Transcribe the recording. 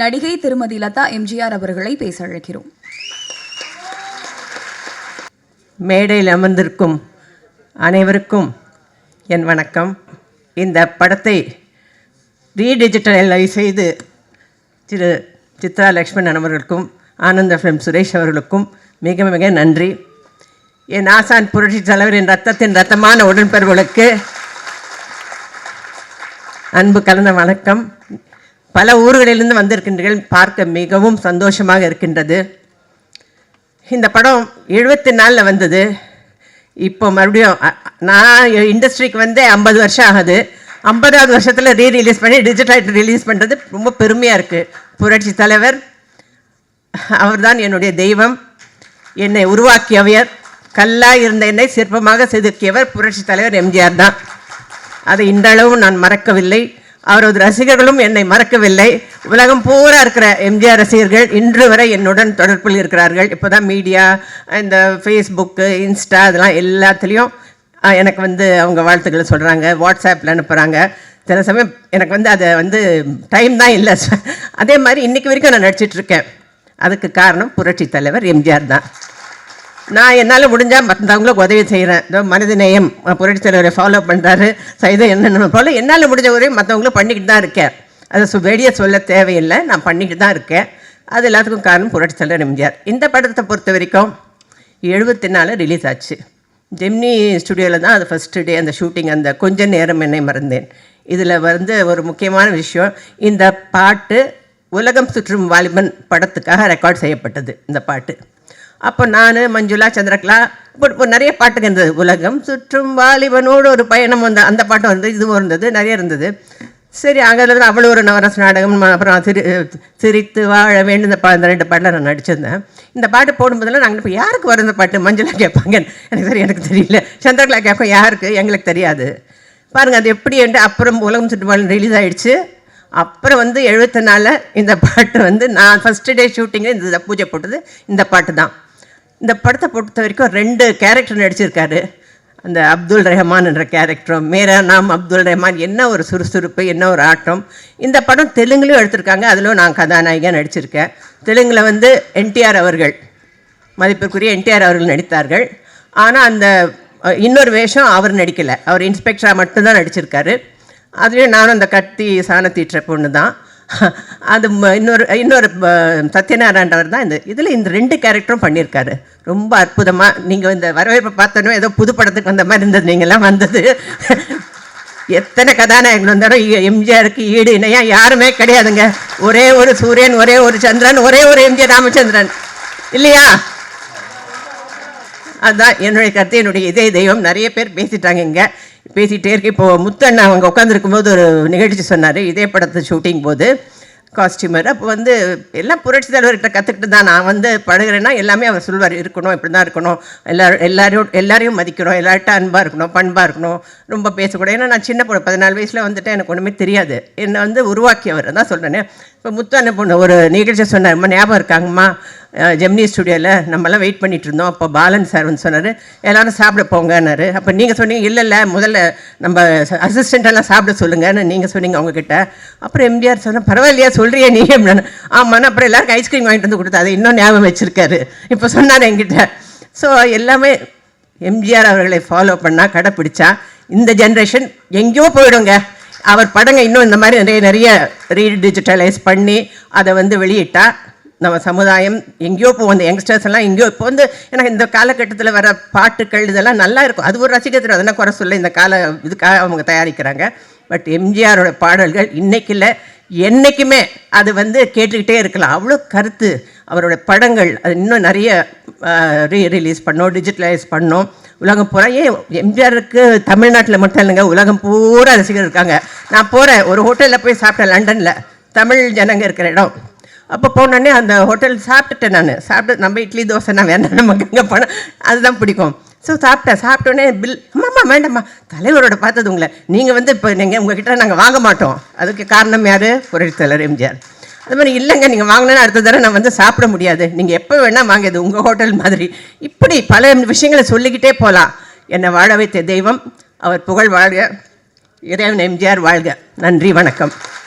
நடிகை திருமதி லதா எம்ஜிஆர் அவர்களை பேச அழைக்கிறோம் மேடையில் அமர்ந்திருக்கும் அனைவருக்கும் என் வணக்கம். இந்த படத்தை ரீடிஜிட்டலைஸ் செய்து திரு சித்ரா லக்ஷ்மணன் அவர்களுக்கும் ஆனந்த ஃபிலிம் சுரேஷ் அவர்களுக்கும் மிக மிக நன்றி. என் ஆசான் புரட்சி தலைவரின் ரத்தத்தின் ரத்தமான உடன்பிறவுகளுக்கு அன்பு கலந்த வணக்கம். பல ஊர்களிலிருந்து வந்திருக்கின்றீர்கள். பார்க்க மிகவும் சந்தோஷமாக இருக்கின்றது. இந்த படம் எழுபத்தி நாலில் வந்தது. இப்போ மறுபடியும் நான் இண்டஸ்ட்ரிக்கு வந்து ஐம்பது வருஷம் ஆகுது. ஐம்பதாவது வருஷத்தில் ரீ ரிலீஸ் பண்ணி டிஜிட்டல் ரிலீஸ் பண்ணுறது ரொம்ப பெருமையாக இருக்குது புரட்சி தலைவர் அவர்தான் என்னுடைய தெய்வம். என்னை உருவாக்கியவர். கல்லாக இருந்த என்னை சிற்பமாக செதுக்கியவர் புரட்சி தலைவர் எம்ஜிஆர் தான். அதை இன்றளவும் நான் மறக்கவில்லை. அவரது ரசிகர்களும் என்னை மறக்கவில்லை. உலகம் பூரா இருக்கிற எம்ஜிஆர் ரசிகர்கள் இன்று வரை என்னுடன் தொடர்பில் இருக்கிறார்கள். இப்போ தான் மீடியா இந்த ஃபேஸ்புக்கு இன்ஸ்டா இதெல்லாம் எல்லாத்துலேயும் எனக்கு வந்து அவங்க வாழ்த்துக்களை சொல்கிறாங்க வாட்ஸ்அப்பில் அனுப்புகிறாங்க சில சமயம் எனக்கு வந்து அதை வந்து டைம் தான் இல்லை. அதே மாதிரி இன்றைக்கி வரைக்கும் நான் நடிச்சிட்டு இருக்கேன். அதுக்கு காரணம் புரட்சி தலைவர் எம்ஜிஆர் தான். நான் என்னால் முடிஞ்சால் மற்றவங்களுக்கு உதவி செய்கிறேன் இதோ மனித நேயம் புரட்சி தலைவரை ஃபாலோ பண்ணுறாரு சைதம் என்னென்ன போல என்னால் முடிஞ்ச உதவி மற்றவங்களும் பண்ணிக்கிட்டு தான் இருக்கேன். அதை சு வெளியே சொல்ல தேவையில்லை நான் பண்ணிக்கிட்டு தான் இருக்கேன். அது எல்லாத்துக்கும் காரணம் புரட்சி தலைவர் எம்ஜிஆர். இந்த படத்தை பொறுத்த வரைக்கும் எழுபத்தி நாலு ரிலீஸ் ஆச்சு. ஜெமினி ஸ்டுடியோவில் தான் அது ஃபஸ்ட்டு டே அந்த ஷூட்டிங் அந்த கொஞ்ச நேரம் என்னை மறந்தேன். இதில் வந்து ஒரு முக்கியமான விஷயம் இந்த பாட்டு உலகம் சுற்றும் வாலிபன் படத்துக்காக ரெக்கார்ட் செய்யப்பட்டது இந்த பாட்டு. அப்போ நான் மஞ்சுளா சந்திரகலா இப்போ நிறைய பாட்டுங்க இருந்தது. உலகம் சுற்றும் வாலிபனோடு ஒரு பயணம் வந்த அந்த பாட்டும் வந்து இதுவும் இருந்தது நிறைய இருந்தது. சரி அங்கே இருந்து அவ்வளோ ஒரு நவரச நாடகம் அப்புறம் திரு சிரித்து வாழ வேண்டும். இந்த பா இந்த ரெண்டு பாட்டில் நான் நடிச்சிருந்தேன். இந்த பாட்டு போடும்போதெல்லாம் நாங்கள் இப்போ யாருக்கு வரும் இந்த பாட்டு? மஞ்சுளா கேட்பாங்க. எனக்கு சரி எனக்கு தெரியல. சந்திரகலா கேட்போம் யாருக்கு? எங்களுக்கு தெரியாது. பாருங்கள் அது எப்படி என்று அப்புறம் உலகம் சுற்றுவாளன் ரிலீஸ் ஆகிடுச்சு அப்புறம் வந்து எழுபத்தி நாலில் இந்த பாட்டு வந்து நான் ஃபஸ்ட்டு டே ஷூட்டிங்கில் இந்த பூஜை போட்டது இந்த பாட்டு தான் இந்த படத்தை பொறுத்த வரைக்கும் ரெண்டு கேரக்டர் நடிச்சிருக்காரு. அந்த அப்துல் ரஹ்மான் என்ற கேரக்டரும் மேரா நாம் அப்துல் ரஹ்மான். என்ன ஒரு சுறுசுறுப்பு என்ன ஒரு ஆட்டம். இந்த படம் தெலுங்குலையும் எடுத்திருக்காங்க. அதிலும் நான் கதாநாயகியாக நடிச்சிருக்கேன். தெலுங்கில் வந்து என்டிஆர் அவர்கள் மதிப்பிற்குரிய என்டிஆர் அவர்கள் நடித்தார்கள். ஆனால் அந்த இன்னொரு வேஷம் அவர் நடிக்கலை. அவர் இன்ஸ்பெக்டராக மட்டும்தான் நடிச்சிருக்காரு. அதுலேயும் நானும் அந்த கத்தி சாணத்தீற்ற பொண்ணு தான் அது ம- இன்னொரு இன்னொரு ப- சத்யநாராயணவர் தான் இந்த இதில் இந்த ரெண்டு கேரக்டரும் பண்ணியிருக்காரு. ரொம்ப அற்புதமாக நீங்கள் இந்த வரவேற்பை பார்த்தோன்னே ஏதோ புது படத்துக்கு வந்த மாதிரி இருந்தது நீங்கள்லாம் வந்தது. எத்தனை கதாநாயகன் வந்தாலும் எம்ஜிஆருக்கு ஈடு இணையா யாருமே கிடையாதுங்க. ஒரே ஒரு சூரியன் ஒரே ஒரு சந்திரன் ஒரே ஒரு எம்ஜிஆர் ராமச்சந்திரன். இல்லையா? அதுதான் என்னுடைய கருத்து என்னுடைய இதே தெய்வம். நிறைய பேர் பேசிட்டாங்க இங்கே. பேசிகிட்டே இருக்கு. இப்போது முத்தண்ணா அவங்க உட்காந்துருக்கும் போது ஒரு நிகழ்ச்சி சொன்னார். இதே படத்து ஷூட்டிங் போது காஸ்டியூமர் அப்போ வந்து எல்லாம் புரட்சி தலைவர்கிட்ட கற்றுக்கிட்டு தான் நான் வந்து படுகிறேன்னா எல்லாமே அவர் சொல்வார். இருக்கணும் இப்படி தான் இருக்கணும். எல்லாரும் எல்லாரையும் எல்லாரையும் மதிக்கணும். எல்லார்ட்ட அன்பாக இருக்கணும் பண்பாக இருக்கணும். ரொம்ப பேசக்கூடாது. ஏன்னா நான் சின்ன பொண்ணு பதினாலு வயசில் வந்துட்டு எனக்கு ஒன்றுமே தெரியாது. என்னை வந்து உருவாக்கியவர். தான் சொல்கிறேன் இப்போ முத்து அண்ணன் பொண்ணு ஒரு நிகழ்ச்சி சொன்னார். ஞாபகம் இருக்காங்கம்மா ஜெமினி ஸ்டுடியோவில் நம்மலாம் வெயிட் பண்ணிட்டு இருந்தோம். அப்போ பாலன் சார் வந்து சொன்னார் எல்லோரும் சாப்பிட போங்கன்னாரு. அப்போ நீங்கள் சொன்னீங்க இல்லை இல்லை முதல்ல நம்ம அசிஸ்டண்ட்டெல்லாம் சாப்பிட சொல்லுங்கன்னு நீங்கள் சொன்னீங்க அவங்கக்கிட்ட அப்புறம் எம்ஜிஆர் சொன்ன பரவாயில்லையா சொல்கிறியா நீ அப்படின்னு ஆமாண்ணா அப்புறம் எல்லாருக்கும் ஐஸ்கிரீம் வாங்கிட்டு வந்து கொடுத்தா அதை இன்னும் ஞாபகம் வச்சுருக்காரு. இப்போ சொன்னார் என்கிட்ட. ஸோ எல்லாமே எம்ஜிஆர் அவர்களை ஃபாலோ பண்ணால் கடைப்பிடிச்சா இந்த ஜென்ரேஷன் எங்கேயோ போயிடுங்க. அவர் படங்கள் இன்னும் இந்த மாதிரி நிறைய நிறைய ரீடிஜிட்டலைஸ் பண்ணி அதை வந்து வெளியிட்டால் நம்ம சமுதாயம் எங்கேயோ இப்போ வந்து யங்ஸ்டர்ஸ் எல்லாம் எங்கேயோ இப்போ வந்து எனக்கு இந்த காலகட்டத்தில் வர பாட்டுக்கள் இதெல்லாம் நல்லா இருக்கும். அது ஒரு ரசிகத்தில் அதெல்லாம் குறை சொல்ல இந்த கால இதுக்காக அவங்க தயாரிக்கிறாங்க. பட் எம்ஜிஆரோட பாடல்கள் இன்றைக்கி இல்லை என்றைக்குமே அது வந்து கேட்டுக்கிட்டே இருக்கலாம். அவ்வளோ கருத்து. அவரோட படங்கள் அது இன்னும் நிறைய ரீ ரிலீஸ் பண்ணோம் டிஜிட்டலைஸ் பண்ணோம். உலகம் பூரா ஏன் எம்ஜிஆருக்கு தமிழ்நாட்டில் மட்டும் இல்லைங்க உலகம் பூரா ரசிகர் இருக்காங்க. நான் போகிறேன் ஒரு ஹோட்டலில் போய் சாப்பிட்டேன் லண்டனில். தமிழ் ஜனங்க இருக்கிற இடம். அப்போ போனோடனே அந்த ஹோட்டல் சாப்பிட்டுட்டேன் நான். சாப்பிட்டு நம்ம இட்லி தோசை நான் வேண்டாம் நமக்கு அங்கே போனால் அதுதான் பிடிக்கும். ஸோ சாப்பிட்டேன். சாப்பிட்டோன்னே பில் அம்மாம்மா வேண்டாம்மா. தலைவரோட பார்த்தது உங்களை. நீங்கள் வந்து இப்போ நீங்கள் உங்ககிட்ட நாங்கள் வாங்க மாட்டோம். அதுக்கு காரணம் யார்? புரட்சித்தலைவர் எம்ஜிஆர். அது மாதிரி இல்லைங்க நீங்கள் வாங்கினா அடுத்த தடவை நான் வந்து சாப்பிட முடியாது. நீங்கள் எப்போ வேணால் வாங்கியது உங்கள் ஹோட்டல் மாதிரி. இப்படி பல விஷயங்களை சொல்லிக்கிட்டே போகலாம் என்னை வாழ வைத்த தெய்வம் அவர் புகழ் வாழ்க. இறைவன் எம்ஜிஆர் வாழ்க. நன்றி வணக்கம்.